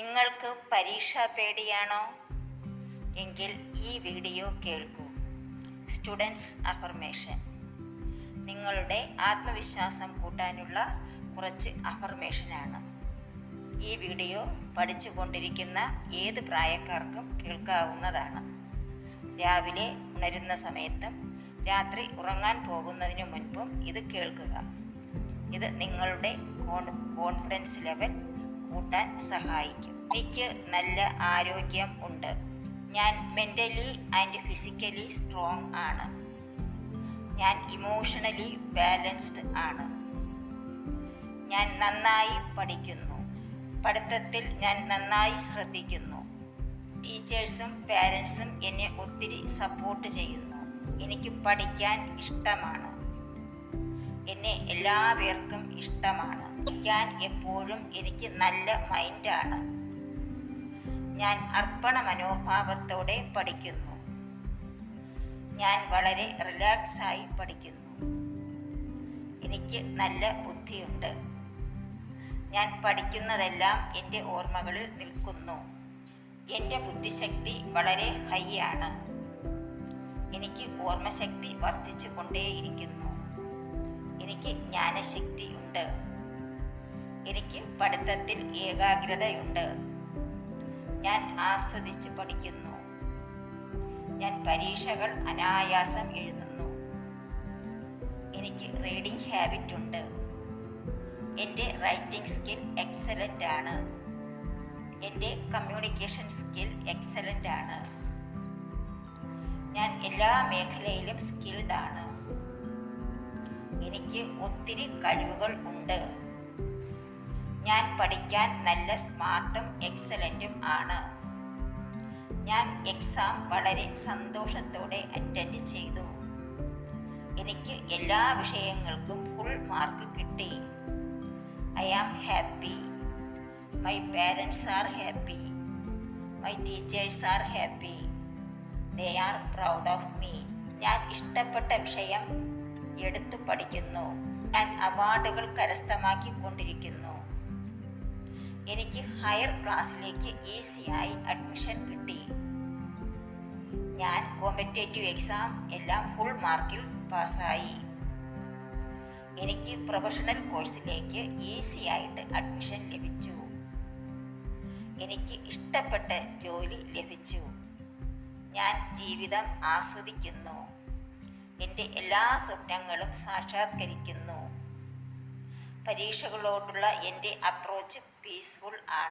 നിങ്ങൾക്ക് പരീക്ഷാ പേടിയാണോ? എങ്കിൽ ഈ വീഡിയോ കേൾക്കൂ. Students affirmation. നിങ്ങളുടെ ആത്മവിശ്വാസം കൂട്ടാനുള്ള കുറച്ച് അഫർമേഷനാണ്. ഈ വീഡിയോ പഠിച്ചുകൊണ്ടിരിക്കുന്ന ഏത് പ്രായക്കാർക്കും കേൾക്കാവുന്നതാണ്. രാവിലെ ഉണരുന്ന സമയത്തും രാത്രി ഉറങ്ങാൻ പോകുന്നതിനു മുൻപും ഇത് കേൾക്കുക. ഇത് നിങ്ങളുടെ കോൺഫിഡൻസ് ലെവൽ കൂട്ടാൻ സഹായിക്കും. എനിക്ക് നല്ല ആരോഗ്യം ഉണ്ട്. ഞാൻ മെന്റലി ആൻഡ് ഫിസിക്കലി സ്ട്രോങ് ആണ്. ഞാൻ ഇമോഷണലി ബാലൻസ്ഡ് ആണ്. ഞാൻ നന്നായി പഠിക്കുന്നു. പഠിത്തത്തിൽ ഞാൻ നന്നായി ശ്രദ്ധിക്കുന്നു. ടീച്ചേഴ്സും പാരൻസും എന്നെ ഒത്തിരി സപ്പോർട്ട് ചെയ്യുന്നു. എനിക്ക് പഠിക്കാൻ ഇഷ്ടമാണ്. എന്നെ എല്ലാ പേർക്കും ഇഷ്ടമാണ്. പഠിക്കാൻ എപ്പോഴും എനിക്ക് നല്ല മൈൻഡാണ്. ഞാൻ അർപ്പണ മനോഭാവത്തോടെ പഠിക്കുന്നു. ഞാൻ വളരെ റിലാക്സായി പഠിക്കുന്നു. എനിക്ക് നല്ല ബുദ്ധിയുണ്ട്. ഞാൻ പഠിക്കുന്നതെല്ലാം എന്റെ ഓർമ്മകളിൽ നിൽക്കുന്നു. എന്റെ ബുദ്ധിശക്തി വളരെ ഹൈ ആണ് എനിക്ക് ഓർമ്മശക്തി വർദ്ധിച്ചു കൊണ്ടേയിരിക്കുന്നു എനിക്ക് ജ്ഞാനശക്തിയുണ്ട്. എനിക്ക് പഠിത്തത്തിൽ ഏകാഗ്രതയുണ്ട്. ഞാൻ ആസ്വദിച്ച് പഠിക്കുന്നു. ഞാൻ പരീക്ഷകൾ അനായാസം എഴുതുന്നു. എനിക്ക് റീഡിംഗ് ഹാബിറ്റ് ഉണ്ട്. എന്റെ റൈറ്റിംഗ് സ്കിൽ എക്സലന്റ് ആണ്. എന്റെ കമ്മ്യൂണിക്കേഷൻ സ്കിൽ എക്സലന്റ് ആണ്. ഞാൻ എല്ലാ മേഖലയിലും സ്കിൽഡ് ആണ്. എനിക്ക് ഒത്തിരി കഴിവുകൾ ഉണ്ട്. ഞാൻ പഠിക്കാൻ നല്ല സ്മാർട്ടും എക്സലന്റും ആണ്. ഞാൻ എക്സാം വളരെ സന്തോഷത്തോടെ അറ്റൻഡ് ചെയ്തു. എനിക്ക് എല്ലാ വിഷയങ്ങൾക്കും ഫുൾ മാർക്ക് കിട്ടി. I am happy my parents are happy my teachers are happy they are proud of me ഞാൻ ഇഷ്ടപ്പെട്ട വിഷയം എടുത്തു പഠിക്കുന്നു. ഞാൻ അവാർഡുകൾ കരസ്ഥമാക്കിക്കൊണ്ടിരിക്കുന്നു. എനിക്ക് ഹയർ ക്ലാസ്സിലേക്ക് ഈസിയായി അഡ്മിഷൻ കിട്ടി. ഞാൻ കോമ്പറ്റേറ്റീവ് എക്സാം എല്ലാം ഫുൾ മാർക്കിൽ പാസ്സായി. എനിക്ക് പ്രൊഫഷണൽ കോഴ്സിലേക്ക് ഈസി ആയിട്ട് അഡ്മിഷൻ ലഭിച്ചു. എനിക്ക് ഇഷ്ടപ്പെട്ട ജോലി ലഭിച്ചു. ഞാൻ ജീവിതം ആസ്വദിക്കുന്നു. എന്റെ എല്ലാ സ്വപ്നങ്ങളും സാക്ഷാത്കരിക്കുന്നു. പരീക്ഷകളോടുള്ള എന്റെ അപ്രോച്ച് പീസ്ഫുൾ ആണ്.